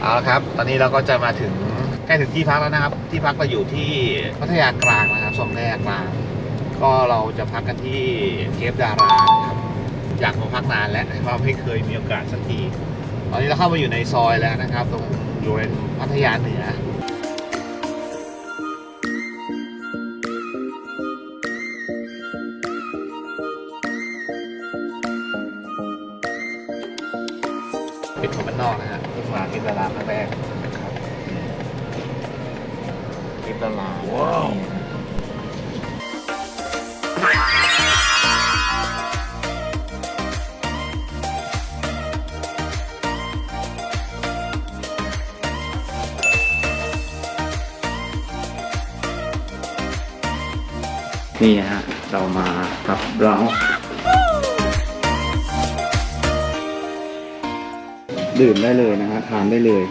เอาละครับ ตอนนี้เราก็จะมาถึงใกล้ถึงที่พักแล้วนะครับ ที่พักเราอยู่ที่พัทยากลางนะครับสองแยกกลางก็เราจะพักกันที่เคฟดารานะครับอยากมาพักนานแล้วเพราะไม่เคยมีโอกาสสักที ตอนนี้เราเข้ามาอยู่ในซอยแล้วนะครับ ตรงอยู่ในพัทยาเหนือ นคนบ้านนอกนะฮะเพิ่งมาที่ตลาดครั้งแรกนะครับที่ตลาดว้าวนี่ฮะ เรามากับเรา ดื่มได้เลยนะฮะทานได้เลย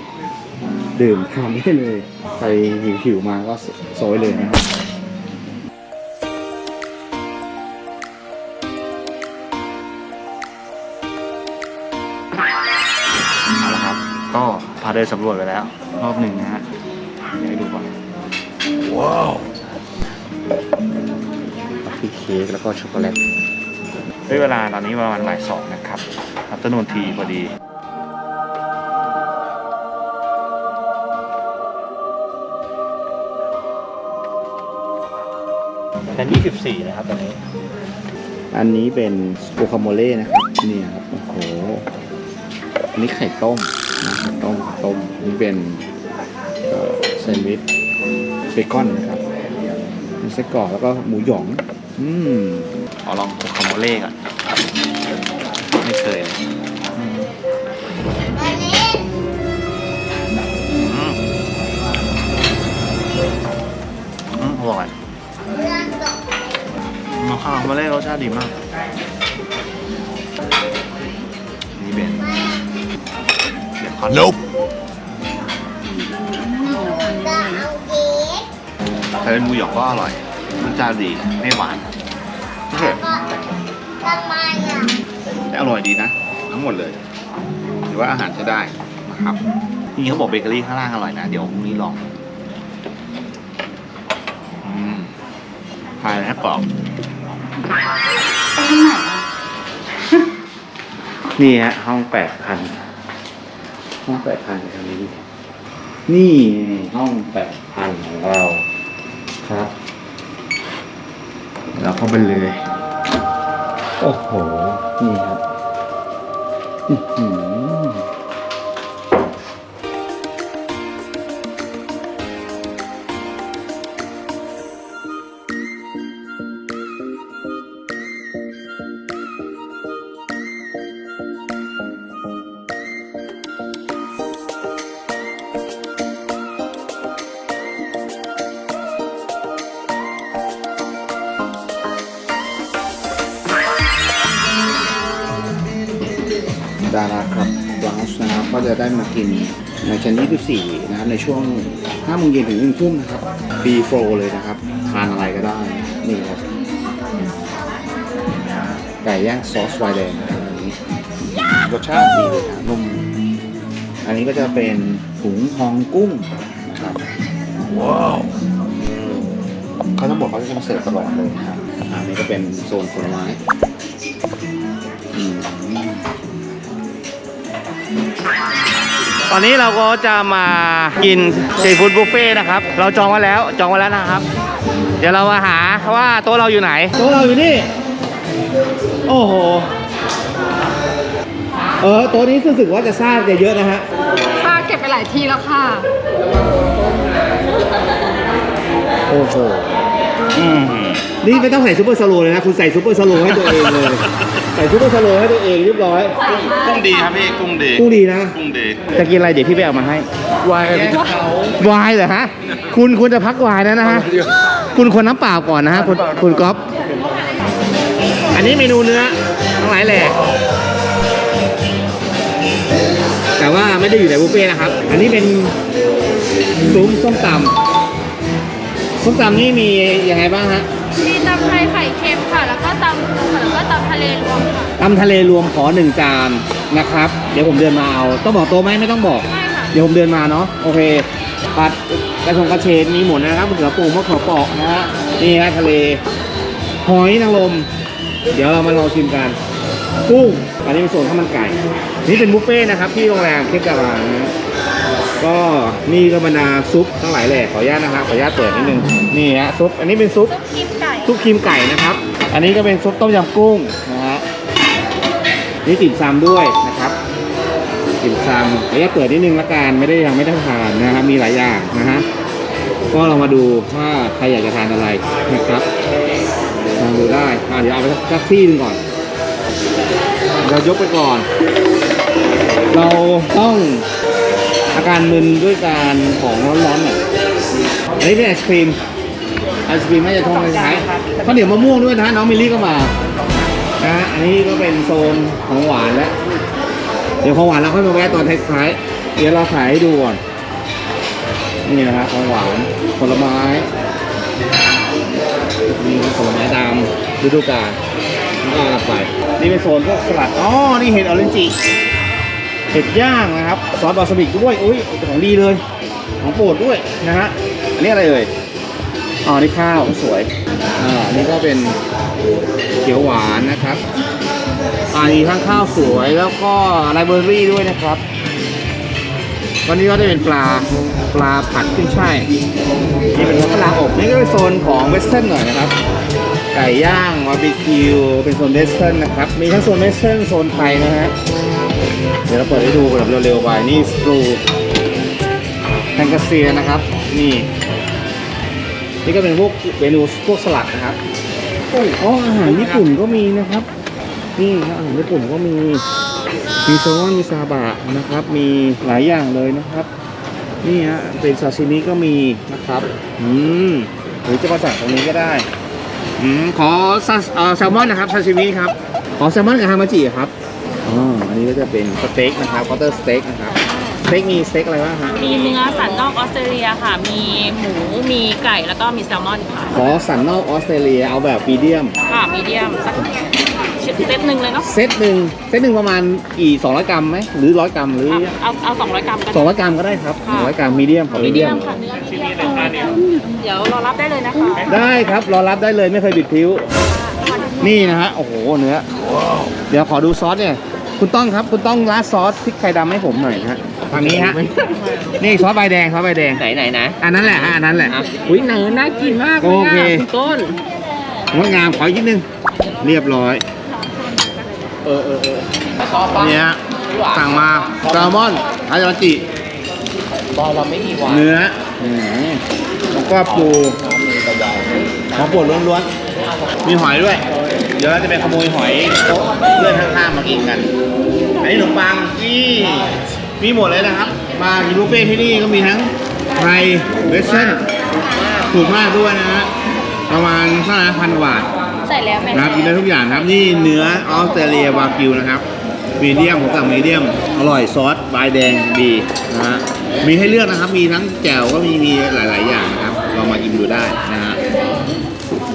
ดื่มทานได้เลยใครหิวหิวๆมาก็โซยเลยนะครับเอาละครับ ก็พาเดินสำรวจไปแล้ว รอบหนึ่งนะฮะเดี๋ยวให้ดูก่อนว้าวพี่เค้กแล้วก็ช็อกโกแลตด้วยเวลาตอนนี้ประมาณบ่ายสองนะครับอัตโนนทีพอดี ชั้น24 นะครับตอนนี้ อันนี้เป็นโกคาโมเล่นะครับนี่ครับโอ้โหอันนี้ไข่ต้มนะไข่ต้มไข่ต้มอันนี้เป็นเอ่อแซนด์วิชเบคอนนะครับมีไส้กรอกแล้วก็หมูหยอง อืมขอลองโกคาโมเล่ก่อนไม่เคยเลยอืมอืมอืมอร่อย มาข้าวมาเล่รสชาติดีมากนี่เป็นเบคอน Nope. ถ้าเป็นหมูหยองก็อร่อยรสชาติดีไม่หวานไม่เผ็ดทำไมอะแต่อร่อยดีนะ ทั้งหมดเลยถือว่าอาหารใช้ได้นะครับนี่เขาบอกเบเกอรี่ข้างล่างอร่อยนะ เดี๋ยวพรุ่งนี้ลองอืมพายนะกรอบ ไปทางไหนอะนี่ฮะห้องแปดพันห้องแปดพันทางนี้ นี่ห้องแปดพันของเราครับเราเข้าไปเลย โอ้โห นี่ครับ จะได้มากินในชั้น24นะครับในช่วง5โมงเย็นถึง1ทุ่มนะครับฟรีโฟลเลยนะครับ ทานอะไรก็ได้ นี่ครับไก่ย่างซอสไวน์แดงนะครับอันนี้รสชาติดีเลยนะนุ่มอันนี้ก็จะเป็นถุงทองกุ้งนะครับ Wow. เขาทั้งหมดเขาจะมาเสิร์ฟตลอดเลยนะครับอันนี้ก็เป็นโซนผลไม้ ตอนนี้เราก็จะมากินซีฟู้ดบุฟเฟ่ต์นะครับ เราจองไว้แล้วจองไว้แล้วนะครับ เดี๋ยวเรามาหาว่าโต๊ะเราอยู่ไหน โต๊ะเราอยู่นี่ โอ้โห เออโต๊ะนี้รู้สึกว่าจะซาดจะเยอะนะฮะป้าเก็บไปหลายทีแล้วค่ะ โอ้โหนี่ไม่ต้องใส่ซูเปอร์สโลว์เลยนะ คุณใส่ซูเปอร์สโลว์ให้ตัวเองเลย ใส่ซูเปอร์สโลว์ให้ตัวเองเรียบร้อยกุ้งดีครับพี่กุ้งดีกุ้งดีนะกุ้งดีจะกินอะไรเดี๋ยวพี่ไปเอามาให้วายวายเหรอฮะ คุณคุณจะพักวายแล้วนะฮะคุณควรน้ำเปล่าก่อนนะฮะคุณคุณก๊อฟอันนี้เมนูเนื้อทั้งหลายแหล่แต่ว่าไม่ได้อยู่ในบุฟเฟ่ต์นะครับ อันนี้เป็นซุ้มส้มตำส้มตำนี่มียังไงบ้างฮะ มีตำไทยไข่เค็มค่ะ แล้วก็ตำปูค่ะแล้วก็ตำทะเลรวมค่ะตำทะเลรวมขอหนึ่งจานนะครับ เดี๋ยวผมเดินมาเอา ต้องบอกโต๊ะไหมไม่ต้องบอกเดี๋ยวผมเดินมาเนาะโอเคผัดกระชงกระเฉดมีหมดนะครับมะเขือปูมะเขือเปราะนะฮะนี่ฮะทะเลหอยนางรมเดี๋ยวเรามาลองชิมกันกุ้งอันนี้เป็นโซนข้าวมันไก่ นี่เป็นบุฟเฟ่ต์นะครับ ที่โรงแรมเคกการานะฮะก็นี่ก็บรรดาซุปทั้งหลายแหล่ขออนุญาตนะครับขออนุญาตเปิดนิดนึงนี่ฮะซุปอันนี้เป็นซุปครีมไก่ ซุปครีมไก่นะครับ อันนี้ก็เป็นซุปต้มยำกุ้งนะฮะนี่ติ่มซำด้วยนะครับติ่มซำระยะเปิดนิดนึงละกันไม่ได้ยังไม่ได้ทานนะครับมีหลายอย่างนะฮะก็เรามาดูว่าใครอยากจะทานอะไรนะครับลองดูได้เดี๋ยวเอาไปสักที่หนึงก่อนเรายกไปก่อน เราต้องอาการมึนด้วยการของร้อนๆหน่อยอันนี้เป็นไอศครีม ไอศครีมไม่จะทองใช้ข้าวเหนียวมะม่วงด้วยนะน้องมิลลี่ก็มานะฮะอันนี้ก็เป็นโซนของหวานแล้ว เดี๋ยวของหวานเราค่อยมาแวะตอนท้ายๆเดี๋ยวเราขายให้ดูก่อนนี่นะครับของหวานผลไม้นี่ผลไม้ตามฤดูกาลแล้วก็เอาไปนี่เป็นโซนพวกสลัดอ๋อนี่เห็ดออเรนจิเห็ดย่างนะครับซอสบาสมิกด้วยอุ้ยของดีเลย ของโปรดด้วยนะฮะอันนี้อะไรเอ่ย อ๋อนี่ข้าวสวยอ่านี่ก็เป็นเขียวหวานนะครับอ่ามีทั้งข้าวสวยแล้วก็ไลเบอรี่ด้วยนะครับ วันนี้ก็จะเป็นปลาปลาผัดขึ้นช่ายนี่เป็นปลาอบนี่ก็เป็นโซนของเวสเทิร์นหน่อยนะครับ ไก่ย่างบาร์บีคิวเป็นโซนเวสเทิร์นนะครับ มีทั้งโซนเวสเทิร์นโซนไทยนะฮะเดี๋ยวเราเปิดให้ดูแบบเร็วๆไปนี่สตรูแทงกาเซียนะครับ นี่ นี่ก็เป็นพวกเมนูพวกสลัดนะครับอ๋ออาหารญี่ปุ่นก็มีนะครับ นี่ครับอาหารญี่ปุ่นก็มีมีแซลมอนมีซาบะนะครับ มีหลายอย่างเลยนะครับนี่ฮะเป็นซาชิมิก็มีนะครับอืมหรือจะมาสั่งตรงนี้ก็ได้อืมขอซาเอ่อแซลมอนนะครับซาชิมิครับขอแซลมอนกับฮามาจิครับอ๋ออันนี้ก็จะเป็นสเต็กนะครับคอเตอร์สเต็กนะครับสเต็กมีสเต็กอะไรบ้างฮะมีเนื้อสันนอกออสเตรเลียค่ะ มีหมู มีไก่ แล้วก็มีแซลมอนค่ะ ขอสันนอกออสเตรเลียเอาแบบมีเดียม ค่ะมีเดียมสักเซตหนึ่งเลยเนาะเซตหนึ่งเซตหนึ่งประมาณกี่200กรัมไหมหรือ100กรัมหรือเอาเอาเอาสองร้อยกรัมกัน200กรัมก็ได้ครับค่ะ200กรัมมีเดียมขอมีมีเดีเดียยมมค่ะเนื้อมีเดียมเดี๋ยวรอรับได้เลยนะคะได้ครับรอรับได้เลยไม่เคยบิดพิ้วนี่นะฮะโอ้โหเนื้อ เดี๋ยวขอดูซอสเนี่ย คุณต้องครับคุณต้องราดซอสพริกไทยดำให้ผมหน่อยนะฮะ ทางนี้ฮะ นี่ซอสใบแดงซอสใบแดง ไหนไหนนะอันนั้นแหละฮะอันนั้นแหละ อุ้ยหนังน่ากินมากเลยโอเคอะคุณต้น งดงามขออีกนิดนึง เรียบร้อย เออเออเออเนี่ยฮะสั่งมาแซลมอนฮาจาจิ บอลเราไม่มีวายเนื้ออืมแล้วก็ปูของโปรดล้วนๆ มีหอยด้วย เดี๋ยวเราจะไปขโมยหอยโต๊ะเพื่อนข้างๆมากินกัน อันนี้ขนมปังนี่ มีหมดเลยนะครับ มากินบุฟเฟ่ต์ที่นี่ก็มีทั้งไทยเวสเทิร์นถูกมากด้วยนะฮะประมาณเท่าไหร่พันกว่าบาทใส่แล้วแม่นะครับกินได้ทุกอย่างครับนี่เนื้อออสเตรเลียวากิวนะครับมีเดียมผมสั่งมีเดียมอร่อยซอสบายแดงดีนะฮะมีให้เลือกนะครับ มีทั้งแจ่วก็มีมีหลาย ๆ อย่างนะครับลองมากินดูได้